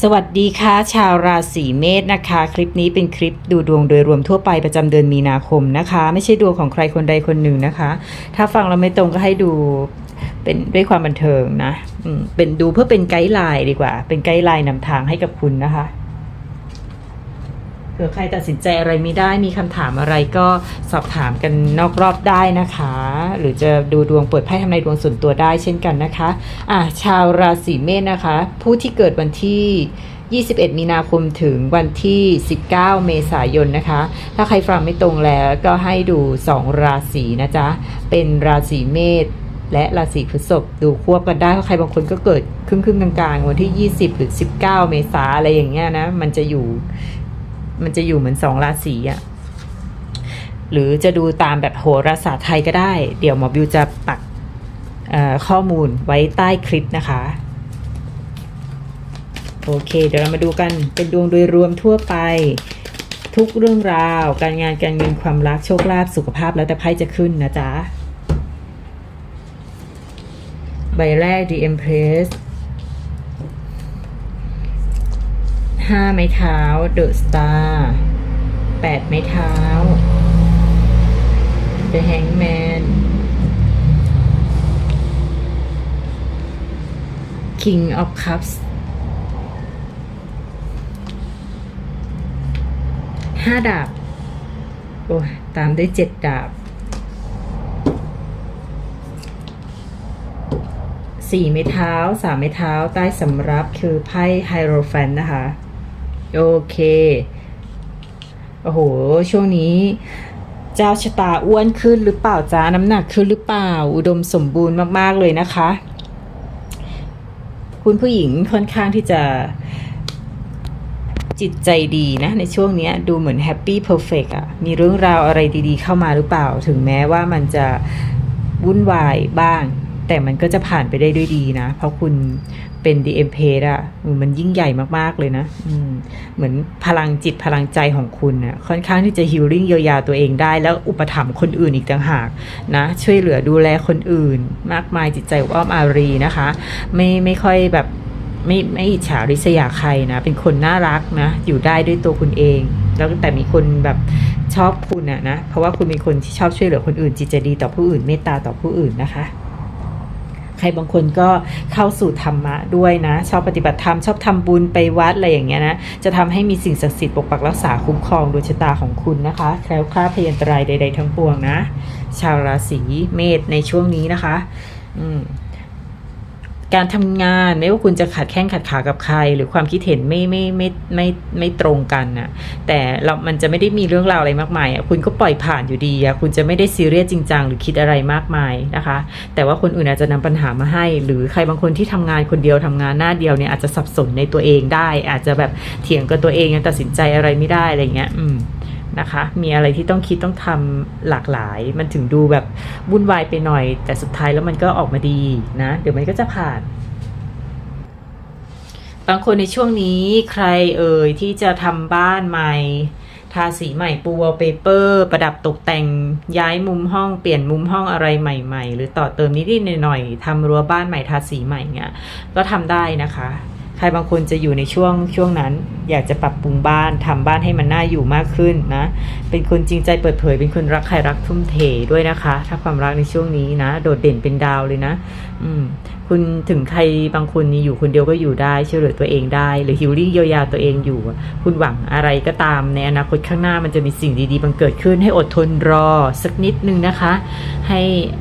สวัสดีค่ะชาวราศีเมษนะคะ คลิปนี้เป็นคลิปดูดวงโดยรวมทั่วไปประจำเดือนมีนาคมนะคะ ไม่ใช่ดวงของใครคนใดคนหนึ่งนะคะ ถ้าฟังเราไม่ตรงก็ให้ดูเป็นด้วยความบันเทิงนะเป็นดูเพื่อเป็นไกด์ไลน์ดีกว่า เป็นไกด์ไลน์นำทางให้กับคุณนะคะ เผื่อใครตัดสินใจอะไรไม่ได้มีคำถามอะไรก็สอบถามกันนอกรอบได้นะคะ หรือจะดูดวงเปิดไพ่ทำนายดวงส่วนตัวได้เช่นกันนะคะอะชาวราศีเมษนะคะ ผู้ที่เกิดวันที่ 21 มีนาคมถึงวันที่ 19 เมษายนนะคะ ถ้าใครฟังไม่ตรงแล้วก็ให้ดู 2 ราศีนะจ๊ะ เป็นราศีเมษและราศีพฤษภดูควบกันได้เพราะใครบางคนก็เกิดครึ่งครึ่งๆกลางๆ วันที่ 20 หรือ 19 เมษาอะไรอย่างเงี้ยนะ มันจะอยู่ มันจะอยู่เหมือนสองราศีอะหรือจะดูตามแบบโหราศาสตร์ไทยก็ได้ เดี๋ยวหมอบิวจะปักข้อมูลไว้ใต้คลิปนะคะ โอเค เดี๋ยวเรามาดูกันเป็นดวงโดยรวมทั่วไป ทุกเรื่องราว การงานการเงินความรักโชคลาภสุขภาพแล้วแต่ไพ่จะขึ้นนะจ๊ะ ใบแรก The Empress ห้าไม้เท้า The Star แปดไม้เท้า The Hangman King of Cups ห้าดาบ โอ้ยตามด้วยเจ็ดดาบสี่ไม้เท้าสามไม้เท้าใต้สำรับคือไพ่ไฮโรแฟนนะคะ โอเค โอ้โห ช่วงนี้ เจ้าชะตาอ้วนขึ้นหรือเปล่าจ้าน้ำหนักขึ้นหรือเปล่า อุดมสมบูรณ์มากๆเลยนะคะ คุณผู้หญิงค่อนข้างที่จะจิตใจดีนะ ในช่วงเนี้ยดูเหมือนแฮปปี้เพอร์เฟกอะมีเรื่องราวอะไรดีๆเข้ามาหรือเปล่า ถึงแม้ว่ามันจะวุ่นวายบ้าง แต่มันก็จะผ่านไปได้ด้วยดีนะ เพราะคุณ เป็น DM p a อะมันยิ่งใหญ่มากๆเลยนะเหมือนพลังจิตพลังใจของคุณนะค่อนข้างที่จะฮิลลิ่งเยียวยาตัวเองได้ แล้วอุปถัมภ์คนอื่นอีกต่างหากนะ ช่วยเหลือดูแลคนอื่น มากมายจิตใจอบอ้อมอารีนะคะ ไม่ไม่ค่อยแบบไม่ไม่อิจฉาริษยาใครนะ เป็นคนน่ารักนะ อยู่ได้ด้วยตัวคุณเอง แล้วแต่มีคนแบบชอบคุณอะนะ เพราะว่าคุณเป็นคนที่ชอบช่วยเหลือคนอื่น จิตใจดีต่อผู้อื่น เมตตาต่อผู้อื่นนะคะ ครบางคนก็เข้าสู่ธรรมะด้วยนะ ชอบปฏิบัติธรรม ชอบทำบุญไปวัดอะไรอย่างเงี้ยนะ จะทำให้มีสิ่งศักดิ์สิทธิ์ปกปักรักษาคุ้มครองดวงชะตาของคุณนะคะแคล้วคลาดพยันตรายใด ๆ ทั้งปวงนะ ชาวราศีเมษในช่วงนี้นะคะ อืม การทำงานไม่ว่าคุณจะขัดแข้งขัดขากับใคร หรือความคิดเห็นไม่ไม่ไม่ไม่ไม่ตรงกันนะแต่เรามันจะไม่ได้มีเรื่องราวอะไรมากมายอะคุณก็ปล่อยผ่านอยู่ดีอะคุณจะไม่ได้ซีเรียสจริงจังหรือคิดอะไรมากมายนะคะ แต่ว่าคนอื่นอาจจะนำปัญหามาให้ หรือใครบางคนที่ทำงานคนเดียวทำงานหน้าเดียวเนี่ยอาจจะสับสนในตัวเองได้ อาจจะแบบเถียงกับตัวเองตัดสินใจอะไรไม่ได้อะไรเงี้ยอืม นะคะ มีอะไรที่ต้องคิดต้องทำหลากหลาย มันถึงดูแบบวุ่นวายไปหน่อย แต่สุดท้ายแล้วมันก็ออกมาดีนะ เดี๋ยวมันก็จะผ่าน บางคนในช่วงนี้ใครเอ่ยที่จะทำบ้านใหม่ทาสีใหม่ปูวอลเปเปอร์ประดับตกแต่งย้ายมุมห้องเปลี่ยนมุมห้องอะไรใหม่ ๆ หรือต่อเติมนิดๆหน่อยๆทำรั้วบ้านใหม่ทาสีใหม่เงี้ยก็ทำได้นะคะ รบางคนจะอยู่ในช่วงช่วงนั้น อยากจะปรับปรุงบ้านทำบ้านให้มันน่าอยู่มากขึ้นนะ เป็นคนจริงใจเปิดเผย เป็นคนรักใครรักทุ่มเทด้วยนะคะ ถ้าความรักในช่วงนี้นะ โดดเด่นเป็นดาวเลยนะ อืมคุณถึงใครบางคนนี่อยู่คนเดียวก็อยู่ได้ช่วยเหลือตัวเองได้ หรือฮิลลิ่งเยียวยาตัวเองอยู่ คุณหวังอะไรก็ตามในอนาคตข้างหน้ามันจะมีสิ่งดีๆบังเกิดขึ้น ให้อดทนรอสักนิดนึงนะคะ ให้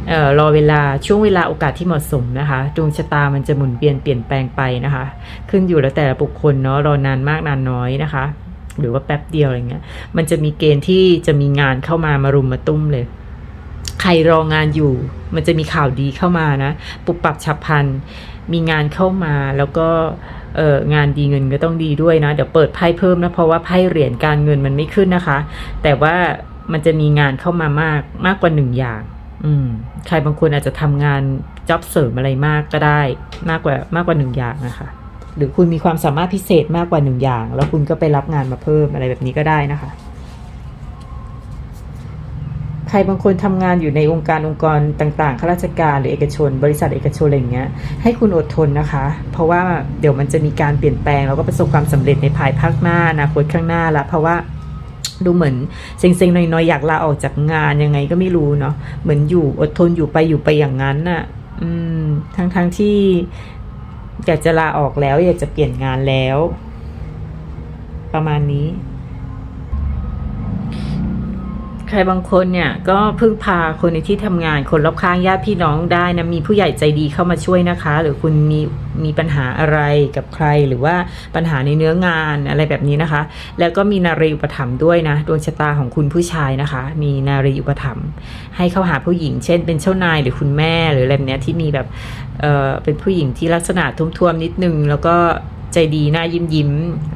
เอ่อรอเวลาช่วงเวลาโอกาสที่เหมาะสมนะคะดวงชะตามันจะหมุนเวียนเปลี่ยนแปลงไปนะคะ ขึ้นอยู่แล้วแต่ละบุคคลเนาะรอนานมากนานน้อยนะคะ หรือว่าแป๊บเดียวอะไรเงี้ยมันจะมีเกณฑ์ที่จะมีงานเข้ามามารุมมาตุ้มเลย ใครรองานอยู่ มันจะมีข่าวดีเข้ามานะ ปุบปับฉับพลัน มีงานเข้ามาแล้วก็เอองานดีเงินก็ต้องดีด้วยนะ เดี๋ยวเปิดไพ่เพิ่มนะ เพราะว่าไพ่เหรียญการเงินมันไม่ขึ้นนะคะ แต่ว่ามันจะมีงานเข้ามามากมากกว่าหนึ่งอย่าง อืม ใครบางคนอาจจะทำงานจ็อบเสริมอะไรมากก็ได้มากกว่ามากกว่าหนึ่งอย่างนะคะ หรือคุณมีความสามารถพิเศษมากกว่าหนึ่งอย่าง แล้วคุณก็ไปรับงานมาเพิ่มอะไรแบบนี้ก็ได้นะคะ ใครบางคนทำงานอยู่ในองค์การองค์กรต่างๆข้าราชการหรือเอกชน บริษัทเอกชนอะไรเงี้ยให้คุณอดทนนะคะ เพราะว่าเดี๋ยวมันจะมีการเปลี่ยนแปลงแล้วก็ประสบความสำเร็จในภายภาคหน้าอนาคตข้างหน้าละเพราะว่าดูเหมือนเซ็งๆหน้อยๆอยากลาออกจากงานยังไงก็ไม่รู้เนาะเหมือนอยู่อดทนอยู่ไปอยู่ไปอย่างนั้นน่ะ อืม ทั้งๆที่อยากจะลาออกแล้ว อยากจะเปลี่ยนงานแล้ว ประมาณนี้ ใครบางคนเนี่ยก็พึ่งพาคนในที่ทำงานคนรอบข้างญาติพี่น้องได้นะมีผู้ใหญ่ใจดีเข้ามาช่วยนะคะ หรือคุณมีมีปัญหาอะไรกับใครหรือว่าปัญหาในเนื้องานอะไรแบบนี้นะคะ แล้วก็มีนารีอุปถัมภ์ด้วยนะดวงชะตาของคุณผู้ชายนะคะ มีนารีอุปถัมภ์ให้เข้าหาผู้หญิง เช่น เป็นเจ้านายหรือคุณแม่หรืออะไรแบบเนี้ยที่มีแบบเออเป็นผู้หญิงที่ลักษณะทุ่มๆนิดนึงแล้วก็ ใจดีหน้ายิ้มยิ้ม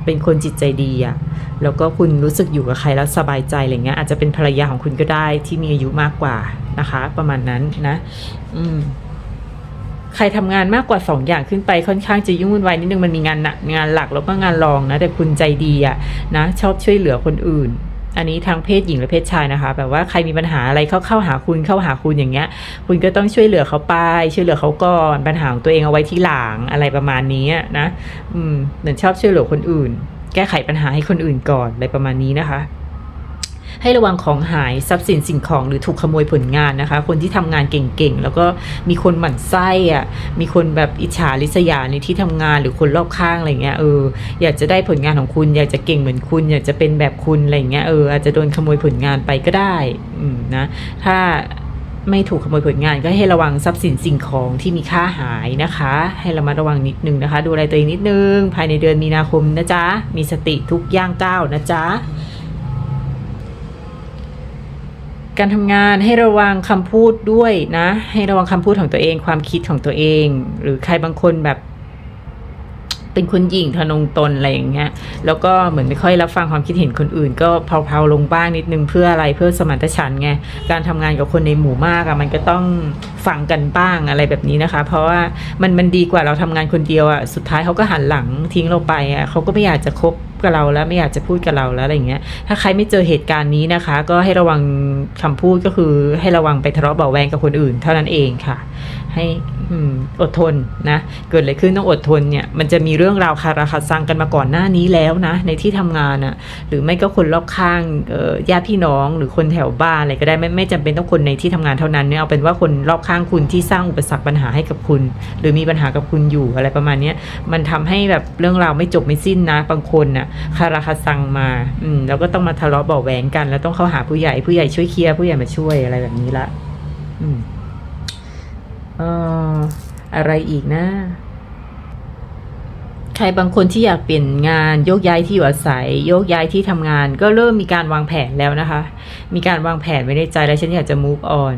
เป็นคนจิตใจดีอะแล้วก็คุณรู้สึกอยู่กับใครแล้วสบายใจอะไรเงี้ยอาจจะเป็นภรรยาของคุณก็ได้ที่มีอายุมากกว่านะคะ ประมาณนั้นนะอืมใครทำงานมากกว่าสองอย่างขึ้นไปค่อนข้างจะยุ่งวุ่นวายนิดนึงมันมีงานหนักงานหลักแล้วก็งานรองนะแต่คุณใจดีอะนะชอบช่วยเหลือคนอื่น อันนี้ทางเพศหญิงและเพศชายนะคะ แบบว่าใครมีปัญหาอะไรเข้าเข้าหาคุณเข้าหาคุณอย่างเงี้ย คุณก็ต้องช่วยเหลือเขาไป ช่วยเหลือเขาก่อนปัญหาของตัวเองเอาไว้ที่หลังอะไรประมาณนี้นะ อืมเหมือนชอบช่วยเหลือคนอื่น แก้ไขปัญหาให้คนอื่นก่อนอะไรประมาณนี้นะคะ ให้ระวังของหายทรัพย์สินสิ่งของหรือถูกขโมยผลงานนะคะ คนที่ทำงานเก่งๆ แล้วก็มีคนหมั่นไส้อะมีคนแบบอิจฉาริษยาในที่ทำงานหรือคนรอบข้างอะไรเงี้ยเอออยากจะได้ผลงานของคุณ อยากจะเก่งเหมือนคุณ อยากจะเป็นแบบคุณอะไรเงี้ยเอออาจจะโดนขโมยผลงานไปก็ได้อืมนะถ้าไม่ถูกขโมยผลงานก็ให้ระวังทรัพย์สินสิ่งของที่มีค่าหายนะคะ ให้ระมัดระวังนิดนึงนะคะ ดูแลตัวเองนิดนึง ภายในเดือนมีนาคมนะจ๊ะ มีสติทุกย่างก้าวนะจ๊ะ การทำงานให้ระวังคำพูดด้วยนะ ให้ระวังคำพูดของตัวเอง ความคิดของตัวเอง หรือใครบางคนแบบ เป็นคนหยิ่งทะนงตนอะไรอย่างเงี้ย แล้วก็เหมือนไม่ค่อยรับฟังความคิดเห็นคนอื่น ก็เพลาๆลงบ้างนิดนึงเพื่ออะไรเพื่อสมานฉันท์ไงการทำงานกับคนในหมู่มากอะมันก็ต้องฟังกันบ้างอะไรแบบนี้นะคะ เพราะว่ามันมันดีกว่าเราทำงานคนเดียวอะสุดท้ายเขาก็หันหลังทิ้งเราไปอะเขาก็ไม่อยากจะคบ กับเราแล้วไม่อยากจะพูดกับเราแล้วอะไรอย่างเงี้ย ถ้าใครไม่เจอเหตุการณ์นี้นะคะ ก็ให้ระวังคำพูดก็คือให้ระวังไปทะเลาะเบาแวงกับคนอื่น เท่านั้นเองค่ะ ให้อดทนนะ เกิดอะไรขึ้นต้องอดทนเนี่ย มันจะมีเรื่องราวคาราคาซังกันมาก่อนหน้านี้แล้วนะ ในที่ทำงานอะ่ะ หรือไม่ก็คนรอบข้างญาติพี่น้อง หรือคนแถวบ้านอะไรก็ได้ไม่ไม่จำเป็นต้องคนในที่ทำงานเท่านั้นเนี่ยเอาเป็นว่าคนรอบข้างคุณที่สร้างอุปสรรคปัญหาให้กับคุณ หรือมีปัญหากับคุณอยู่อะไรประมาณนี้มันทำให้แบบเรื่องราวไม่จบไม่สิ้นนะบางคนน่ะคาราคาซังมา อืมแล้วก็ต้องมาทะเลาะเบาแหวงกัน แล้วต้องเข้าหาผู้ใหญ่ผู้ใหญ่ช่วยเคลียร์ผู้ใหญ่มาช่วยอะไรแบบนี้ละ อืมเอ่ออะไรอีกนะ ใครบางคนที่อยากเปลี่ยนงานโยกย้ายที่อยู่อาศัย โยกย้ายที่ทำงาน ก็เริ่มมีการวางแผนแล้วนะคะ มีการวางแผนไว้ในใจแล้วฉันอยากจะ move on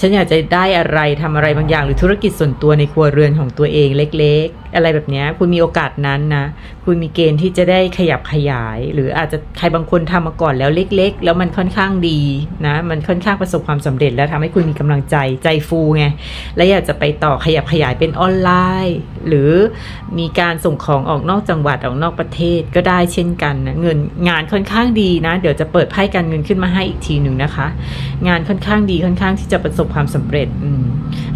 ฉันอยากจะได้อะไรทำอะไรบางอย่าง หรือธุรกิจส่วนตัวในครัวเรือนของตัวเองเล็ก ๆ อะไรแบบนี้คุณมีโอกาสนั้นนะ คุณมีเกณฑ์ที่จะได้ขยับขยาย หรืออาจจะใครบางคนทำมาก่อนแล้วเล็ก ๆ แล้วมันค่อนข้างดีนะ มันค่อนข้างประสบความสำเร็จแล้วทำให้คุณมีกำลังใจใจฟูไงและอยากจะไปต่อขยับขยายเป็นออนไลน์ หรือมีการส่งของออกนอกจังหวัดออกนอกประเทศก็ได้เช่นกันนะเงินงานค่อนข้างดีนะ เดี๋ยวจะเปิดไพ่การเงินขึ้นมาให้อีกทีหนึ่งนะคะ งานค่อนข้างดีค่อนข้างที่จะประสบความสำเร็จ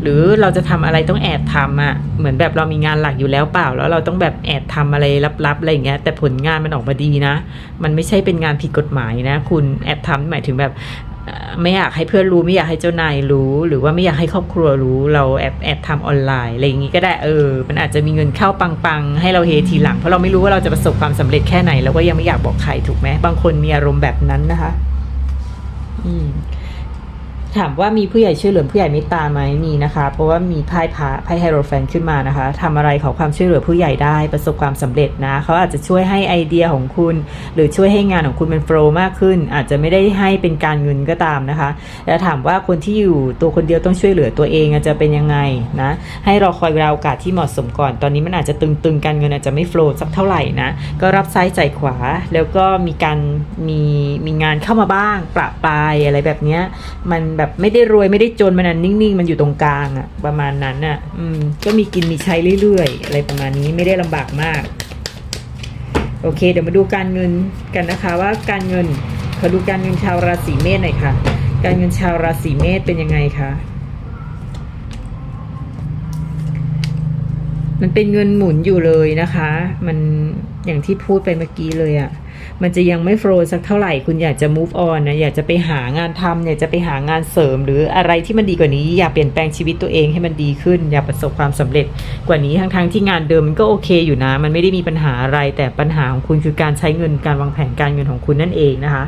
หรือเราจะทำอะไรต้องแอบทำอะ่ะเหมือนแบบเรามีงานหลักอยู่แล้วเปล่า แล้วเราต้องแบบแอบทำอะไรลับๆอะไรอย่างเงี้ยแต่ผลงานมันออกมาดีนะ มันไม่ใช่เป็นงานผิดกฎหมายนะ คุณแอบทำหมายถึงแบบไม่อยากให้เพื่อนรู้ไม่อยากให้เจ้านายรู้ หรือว่าไม่อยากให้ครอบครัวรู้ เราแอบแอบทำออนไลน์อะไรอย่างงี้ก็ได้เออ มันอาจจะมีเงินเข้าปังๆ ให้เราเฮทีหลังเพราะเราไม่รู้ว่าเราจะประสบความสำเร็จแค่ไหนเราก็ยังไม่อยากบอกใครถูกไหมบางคนมีอารมณ์แบบนั้นนะคะ อืม ถามว่ามีผู้ใหญ่ช่วยเหลือผู้ใหญ่เมตตาไหมมีนะคะ เพราะว่ามีไพ่พระไพ่ไฮโรแฟนขึ้นมานะคะทำอะไรขอความช่วยเหลือผู้ใหญ่ได้ประสบความสำเร็จนะเขาอาจจะช่วยให้ไอเดียของคุณ หรือช่วยให้งานของคุณมันโฟล์มากขึ้น อาจจะไม่ได้ให้เป็นการเงินก็ตามนะคะ แล้วถามว่าคนที่อยู่ตัวคนเดียวต้องช่วยเหลือตัวเองอาจจะเป็นยังไงนะให้รอคอยเวลาโอกาสที่เหมาะสมก่อน ตอนนี้มันอาจจะตึงๆการเงินอาจจะไม่โฟล์สักเท่าไหร่นะก็รับซ้ายใจขวาแล้วก็มีการมีมีงานเข้ามาบ้างประปายอะไรแบบนี้มันแบบไม่ได้รวยไม่ได้จนมันนะนิ่งๆ มันอยู่ตรงกลางอะประมาณนั้นอะอืมก็มีกินมีใช้เรื่อยๆ อะไรประมาณนี้ไม่ได้ลำบากมาก โอเค เดี๋ยวมาดูการเงินกันนะคะ ว่าการเงินขอดูการเงินชาวราศีเมษหน่อยค่ะ การเงินชาวราศีเมษเป็นยังไงคะมันเป็นเงินหมุนอยู่เลยนะคะ มันอย่างที่พูดไปเมื่อกี้เลยอะ่ะ มันจะยังไม่โฟล์สักเท่าไหร่คุณอยากจะ move on นะอยากจะไปหางานทำอยากจะไปหางานเสริม หรืออะไรที่มันดีกว่านี้ อยากเปลี่ยนแปลงชีวิตตัวเองให้มันดีขึ้น อยากประสบความสำเร็จกว่านี้ทั้งๆที่งานเดิมมันก็โอเคอยู่นะ มันไม่ได้มีปัญหาอะไร แต่ปัญหาของคุณคือการใช้เงินการวางแผนการเงินของคุณนั่นเองนะคะ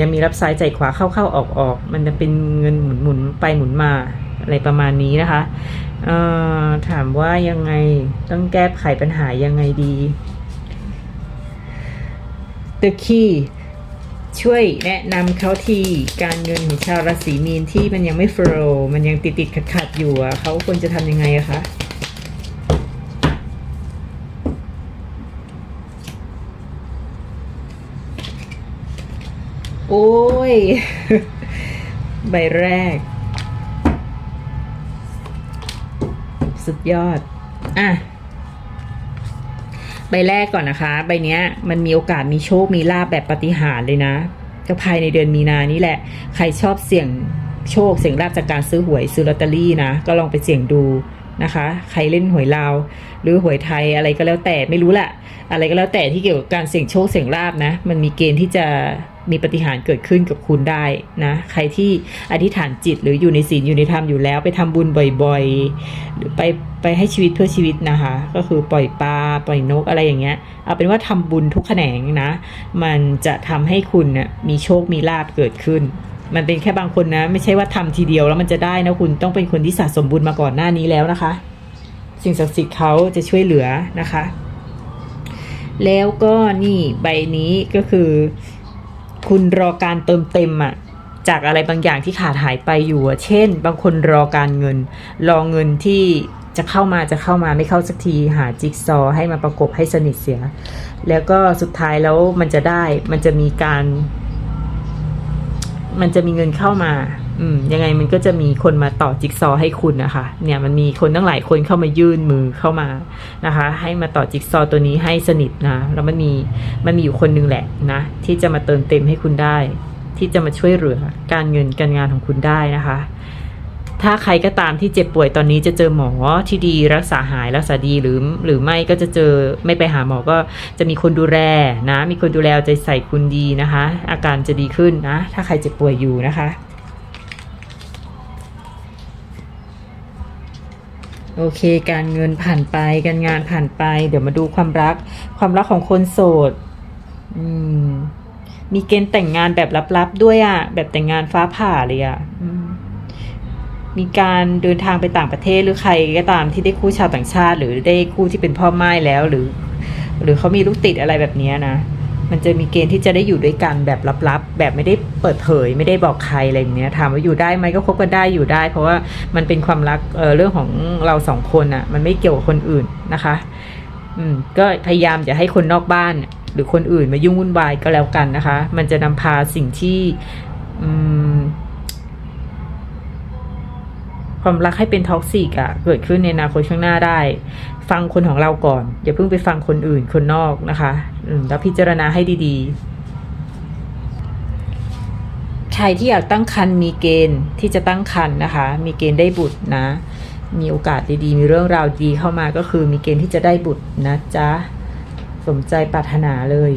ยังมีรับซ้ายใจขวาเข้าๆออกๆมันจะเป็นเงินหมุนหมุนๆไปหมุนมาอะไรประมาณนี้นะคะถามว่ายังไงต้องแก้ไขปัญหายังไงดี The Key ช่วยแนะนำเขาที่การเงินของชาวราศีมีนที่มันยังไม่โฟล์มันยังติดติดขัดขัดๆอยู่อะเขาควรจะทำยังไงอะคะโอ้ย ใบแรก สุดยอด อะ ใบแรกก่อนนะคะ ใบเนี้ยมันมีโอกาสมีโชค มีลาบแบบปฏิหารเลยนะ ก็ภายในเดือนมีนานี้แหละ ใครชอบเสี่ยงโชค เสี่ยงลาบจากการซื้อหวยซื้อลอตเตอรี่นะ ก็ลองไปเสี่ยงดูนะคะ ใครเล่นหวยลาว หรือหวยไทยอะไรก็แล้วแต่ไม่รู้แหละ อะไรก็แล้วแต่ที่เกี่ยวกับการเสี่ยงโชคเสี่ยงลาบนะ มันมีเกณฑ์ที่จะ มีปาฏิหารย์เกิดขึ้นกับคุณได้นะใครที่อธิษฐานจิตหรืออยู่ในศีลอยู่ในธรรมอยู่แล้วไปทำบุญบ่อยๆ หรือไปไปให้ชีวิตเพื่อชีวิตนะคะ ก็คือปล่อยปลาปล่อยนกอะไรอย่างเงี้ยเอาเป็นว่าทำบุญทุกแขนงนะ มันจะทำให้คุณน่ะมีโชคมีลาบเกิดขึ้นมันเป็นแค่บางคนนะ ไม่ใช่ว่าทำทีเดียวแล้วมันจะได้นะคุณต้องเป็นคนที่สะสมบุญมาก่อนหน้านี้แล้วนะคะ สิ่งศักดิ์สิทธิ์เขาจะช่วยเหลือนะคะ แล้วก็นี่ใบนี้ก็คือ คุณรอการเติมเต็มอะจากอะไรบางอย่างที่ขาดหายไปอยู่เช่น บางคนรอการเงิน รอเงินที่จะเข้ามาจะเข้ามาไม่เข้าสักทีหาจิ๊กซอให้มาประกบให้สนิทเสีย แล้วก็สุดท้ายแล้วมันจะได้มันจะมีการ มันจะมีเงินเข้ามา อืมยังไงมันก็จะมีคนมาต่อจิ๊กซอให้คุณนะคะเนี่ยมันมีคนตั้งหลายคนเข้ามายื่นมือเข้ามานะคะ ให้มาต่อจิ๊กซอตัวนี้ให้สนิทนะแล้วมันมีมันมีอยู่คนนึงแหละนะที่จะมาเติมเต็มให้คุณได้ ที่จะมาช่วยเหลือการเงินการงานของคุณได้นะคะ ถ้าใครก็ตามที่เจ็บป่วยตอนนี้จะเจอหมอที่ดีรักษาหายรักษาดีหรือหรือไม่ก็จะเจอไม่ไปหาหมอก็จะมีคนดูแลนะ มีคนดูแลใจใส่คุณดีนะคะ อาการจะดีขึ้นนะ ถ้าใครเจ็บป่วยอยู่นะคะ โอเค การเงินผ่านไป การงานผ่านไป เดี๋ยวมาดูความรัก ความรักของคนโสด อืม มีเกณฑ์แต่งงานแบบลับๆด้วยอะ่ะ แบบแต่งงานฟ้าผ่าเลยอะ่ะมีการเดินทางไปต่างประเทศหรือใครก็ตามที่ได้คู่ชาวต่างชาติ หรือได้คู่ที่เป็นพ่อไม้แล้วหรือ หรือเขามีลูกติดอะไรแบบนี้นะ มันจะมีเกณฑ์ที่จะได้อยู่ด้วยกันแบบลับๆ แบบไม่ได้ เปิดเผยไม่ได้บอกใครอะไรอย่างเงี้ยถามว่าอยู่ได้ไหมก็คบกันได้อยู่ได้ เพราะว่ามันเป็นความรักเออเรื่องของเราสองคนอะ่ะ มันไม่เกี่ยวกับคนอื่นนะคะ อืมก็พยายามอย่าให้คนนอกบ้าน หรือคนอื่นมายุ่งวุ่นวายก็แล้วกันนะคะ มันจะนำพาสิ่งที่อืมความรักให้เป็นท็อกซิกอะเกิดขึ้นในอนาคตข้างหน้าได้ ฟังคนของเราก่อน อย่าเพิ่งไปฟังคนอื่นคนนอกนะคะ อืมแล้วพิจารณาให้ดีๆ ใครที่อยากตั้งครรภ์มีเกณฑ์ที่จะตั้งครรภ์นะคะ มีเกณฑ์ได้บุตรนะ มีโอกาสดีๆ มีเรื่องราวดีเข้ามาก็คือมีเกณฑ์ที่จะได้บุตรนะจ๊ะ สมใจปรารถนาเลย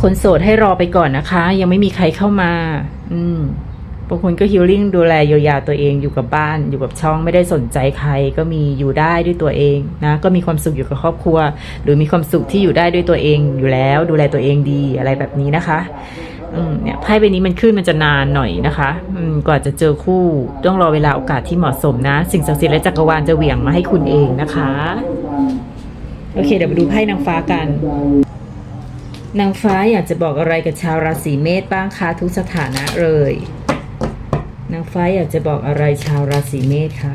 คนโสดให้รอไปก่อนนะคะ ยังไม่มีใครเข้ามา อืม บางคนก็ฮิลลิ่งดูแลเยียวยาตัวเองอยู่กับบ้านอยู่กับช่องไม่ได้สนใจใคร ก็มีอยู่ได้ด้วยตัวเองนะก็มีความสุขอยู่กับครอบครัว หรือมีความสุขที่อยู่ได้ด้วยตัวเองอยู่แล้ว ดูแลตัวเองดีอะไรแบบนี้นะคะอืมเนี่ยไพ่ใบนี้มันขึ้นมันจะนานหน่อยนะคะอืมกว่าจะเจอคู่ ต้องรอเวลาโอกาสที่เหมาะสมนะ สิ่งศักดิ์สิทธิ์และจักรวาลจะเหวี่ยงมาให้คุณเองนะคะ โอเค เดี๋ยวมาดูไพ่นางฟ้ากัน นางฟ้าอยากจะบอกอะไรกับชาวราศีเมษบ้างคะทุกสถานะเลย นางฟ้าอยากจะบอกอะไรชาวราศีเมษคะ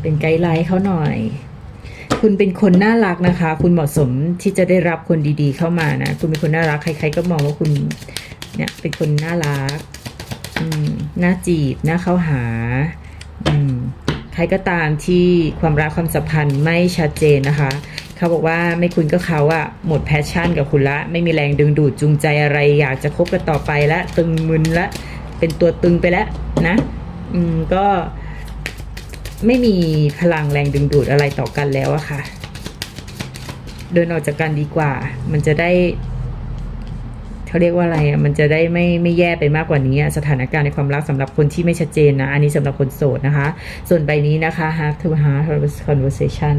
เป็นไกด์ไลน์เขาหน่อย คุณเป็นคนน่ารักนะคะ คุณเหมาะสมที่จะได้รับคนดีๆเข้ามานะ คุณเป็นคนน่ารัก ใคร ๆ ก็มองว่าคุณเนี่ยเป็นคนน่ารักน่าจีบน่าเข้าหา ใครก็ตามที่ความรักความสัมพันธ์ไม่ชัดเจนนะคะ เขาบอกว่าไม่คุณก็เขาอะหมดแพชชั่นกับคุณละ ไม่มีแรงดึงดูดจูงใจอะไร อยากจะคบกันต่อไปละ ตึงมึนละ เป็นตัวตึงไปแล้วนะ อืมก็ไม่มีพลังแรงดึงดูดอะไรต่อกันแล้วอะค่ะ เดินออกจากกันดีกว่า มันจะได้เขาเรียกว่าอะไรอะมันจะได้ไม่ไม่แย่ไปมากกว่านี้สถานการณ์ในความรักสำหรับคนที่ไม่ชัดเจนนะ อันนี้สำหรับคนโสดนะคะ ส่วนใบนี้นะคะ have to have conversation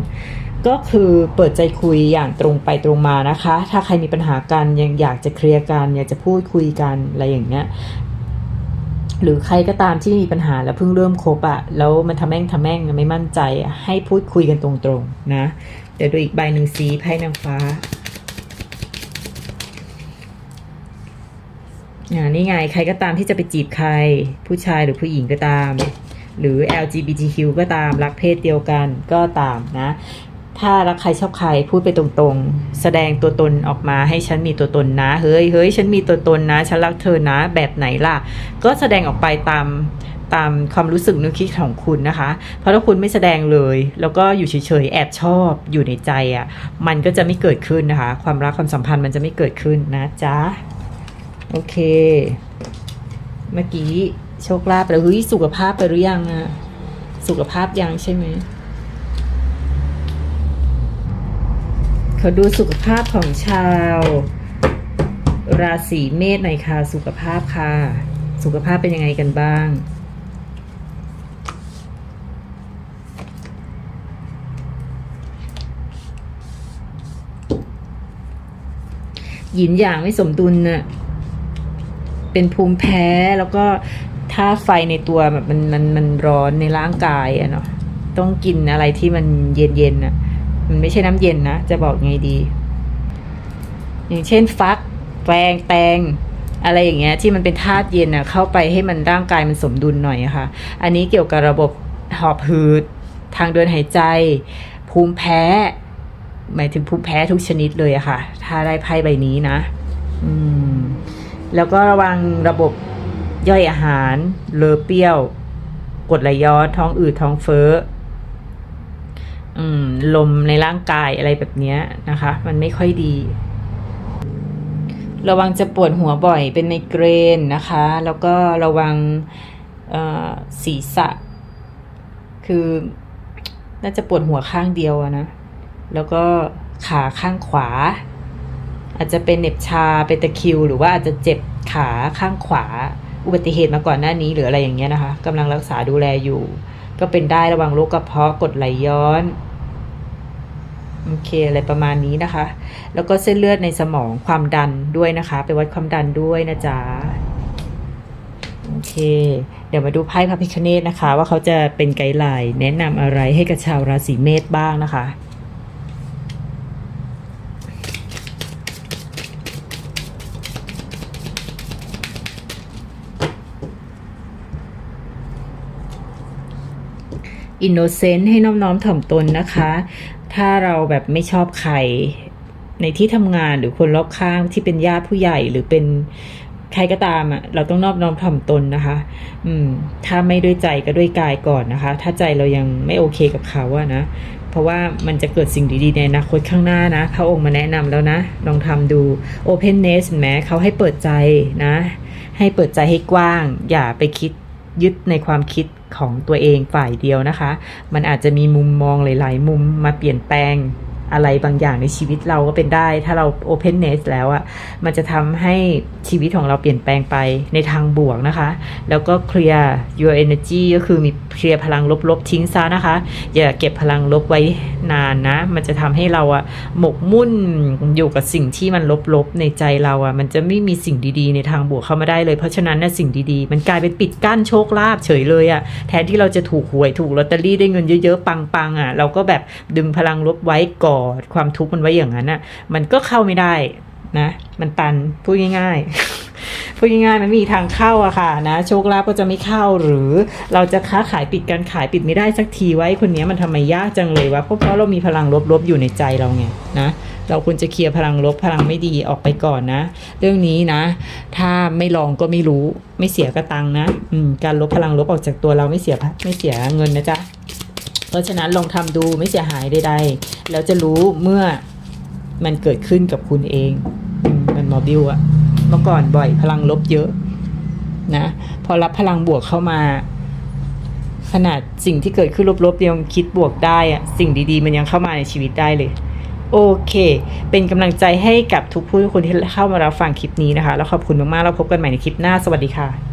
ก็คือเปิดใจคุยอย่างตรงไปตรงมานะคะ ถ้าใครมีปัญหากันยังอยากจะเคลียร์กัน อยากจะพูดคุยกันอะไรอย่างเงี้ย หรือใครก็ตามที่มีปัญหาแล้วเพิ่งเริ่มคบอะแล้วมันทำแม่งทำแม่งไม่มั่นใจให้พูดคุยกันตรงๆนะเดี๋ยวดูอีกใบหนึ่งสีไพ่นางฟ้าอ่านี่ไงใครก็ตามที่จะไปจีบใคร ผู้ชายหรือผู้หญิงก็ตาม หรือ LGBTQ ก็ตามรักเพศเดียวกันก็ตามนะ ถ้ารักใครชอบใครพูดไปตรงๆ แสดงตัวตนออกมาให้ฉันมีตัวตนนะ เฮ้ยเฮ้ยฉันมีตัวตนนะ ฉันรักเธอนะ แบบไหนล่ะ ก็แสดงออกไปตามตามความรู้สึกนึกคิดของคุณนะคะ เพราะถ้าคุณไม่แสดงเลย แล้วก็อยู่เฉยๆแอบชอบอยู่ในใจอะ่ะ มันก็จะไม่เกิดขึ้นนะคะ ความรักความสัมพันธ์มันจะไม่เกิดขึ้นนะจ๊ะ โอเค เมื่อกี้โชคลาภไปแล้วเฮ้ยสุขภาพไปหรือยังอะสุขภาพยังใช่ไหม ขาดูสุขภาพของชาว ราศีเมษหน่อยค่ะ สุขภาพค่ะ สุขภาพเป็นยังไงกันบ้าง หยินอย่างไม่สมดุลน่ะ เป็นภูมิแพ้แล้วก็ถ้าไฟในตัวแบบมันมันมันร้อนในร่างกายอะเนาะต้องกินอะไรที่มันเย็นเย็นๆอะ มันไม่ใช่น้ำเย็นนะ จะบอกไงดี อย่างเช่นฟักแฟงแตงอะไรอย่างเงี้ยที่มันเป็นธาตุเย็นอะเข้าไปให้มันร่างกายมันสมดุลหน่อยะค่ะ อันนี้เกี่ยวกับระบบหอบหืด ทางเดินหายใจ ภูมิแพ้ หมายถึงภูมิแพ้ทุกชนิดเลยอะค่ะ ถ้าได้ไพ่ใบนี้นะ อืม แล้วก็ระวังระบบย่อยอาหาร เลอเปรี้ยว กดไหลย้อนท้องอืดท้องเฟ้อ ลมในร่างกายอะไรแบบนี้นะคะ มันไม่ค่อยดี ระวังจะปวดหัวบ่อยเป็นไมเกรนนะคะ แล้วก็ระวังศีรษะ คือน่าจะปวดหัวข้างเดียวนะ แล้วก็ขาข้างขวา อาจจะเป็นเน็บชาเป็นตะคิว หรือว่าอาจจะเจ็บขาข้างขวา อุบัติเหตุมาก่อนหน้านี้หรืออะไรอย่างเงี้ยนะคะกำลังรักษาดูแลอยู่ ก็เป็นได้ระวังโรคกระเพาะกดไหลย้อนโอเคอะไรประมาณนี้นะคะ แล้วก็เส้นเลือดในสมองความดันด้วยนะคะ ไปวัดความดันด้วยนะจ๊ะโอเค เดี๋ยวมาดูไพ่พระพิคเนตนะคะ ว่าเขาจะเป็นไกด์ไลน์แนะนำอะไรให้กับชาวราศีเมษบ้างนะคะ อินโนเซนต์ให้น้อมน้อมถ่อมตนนะคะ ถ้าเราแบบไม่ชอบใครในที่ทำงานหรือคนรอบข้างที่เป็นญาติผู้ใหญ่หรือเป็นใครก็ตามอะเราต้องนอบน้อมถ่อมตนนะคะ อืม ถ้าไม่ด้วยใจก็ด้วยกายก่อนนะคะ ถ้าใจเรายังไม่โอเคกับเขาอะนะ เพราะว่ามันจะเกิดสิ่งดีๆในอนาคตข้างหน้านะ พระองค์มาแนะนำแล้วนะ ลองทำดู openness เห็นไหมเขาให้เปิดใจนะ ให้เปิดใจให้กว้าง อย่าไปคิดยึดในความคิด ของตัวเองฝ่ายเดียวนะคะ มันอาจจะมีมุมมองหลาย ๆ มุมมาเปลี่ยนแปลง อะไรบางอย่างในชีวิตเราก็เป็นได้ ถ้าเรา openness แล้วอะมันจะทำให้ชีวิตของเราเปลี่ยนแปลงไปในทางบวกนะคะ แล้วก็เคลียร์ your energy ก็คือมีเคลียร์พลังลบๆทิ้งซะนะคะ อย่าเก็บพลังลบไว้นานนะ มันจะทำให้เราอะหมกมุ่นอยู่กับสิ่งที่มันลบๆในใจเราอะมันจะไม่มีสิ่งดีๆ ในทางบวกเข้ามาได้เลย เพราะฉะนั้นนะสิ่งดีๆ มันกลายเป็นปิดกั้นโชคลาภเฉยเลยอะแทนที่เราจะถูกหวยถูกลอตเตอรี่ได้เงินเยอะๆปังๆอะเราก็แบบดึงพลังลบไว้ก่อความทุกข์มันไว้อย่างนั้นอะมันก็เข้าไม่ได้นะ มันตันพูดง่ายๆพูดง่ายๆมันมีทางเข้าอะค่ะนะ โชคลาภก็จะไม่เข้าหรือเราจะค้าขายปิดการขายปิดไม่ได้สักทีไว้คนนี้มันทำไมยากจังเลยวะเพราะเพราะเรามีพลังลบๆอยู่ในใจเราไงนะเราควรจะเคลียร์พลังลบพลังไม่ดีออกไปก่อนนะ เรื่องนี้นะ ถ้าไม่ลองก็ไม่รู้ไม่เสียกระตังนะ อืมการลบพลังลบออกจากตัวเราไม่เสียไม่เสียเงินนะจ๊ะ เพราะฉะนั้นลองทำดูไม่เสียหายใดๆ แล้วจะรู้เมื่อมันเกิดขึ้นกับคุณเอง มันมอบิลอะเมื่อก่อนบ่อยพลังลบเยอะนะ พอรับพลังบวกเข้ามา ขนาดสิ่งที่เกิดขึ้นลบๆยังคิดบวกได้อะสิ่งดีๆ มันยังเข้ามาในชีวิตได้เลย โอเค เป็นกำลังใจให้กับทุกผู้คนที่เข้ามารับฟังคลิปนี้นะคะ แล้วขอบคุณมากๆ แล้วพบกันใหม่ในคลิปหน้า สวัสดีค่ะ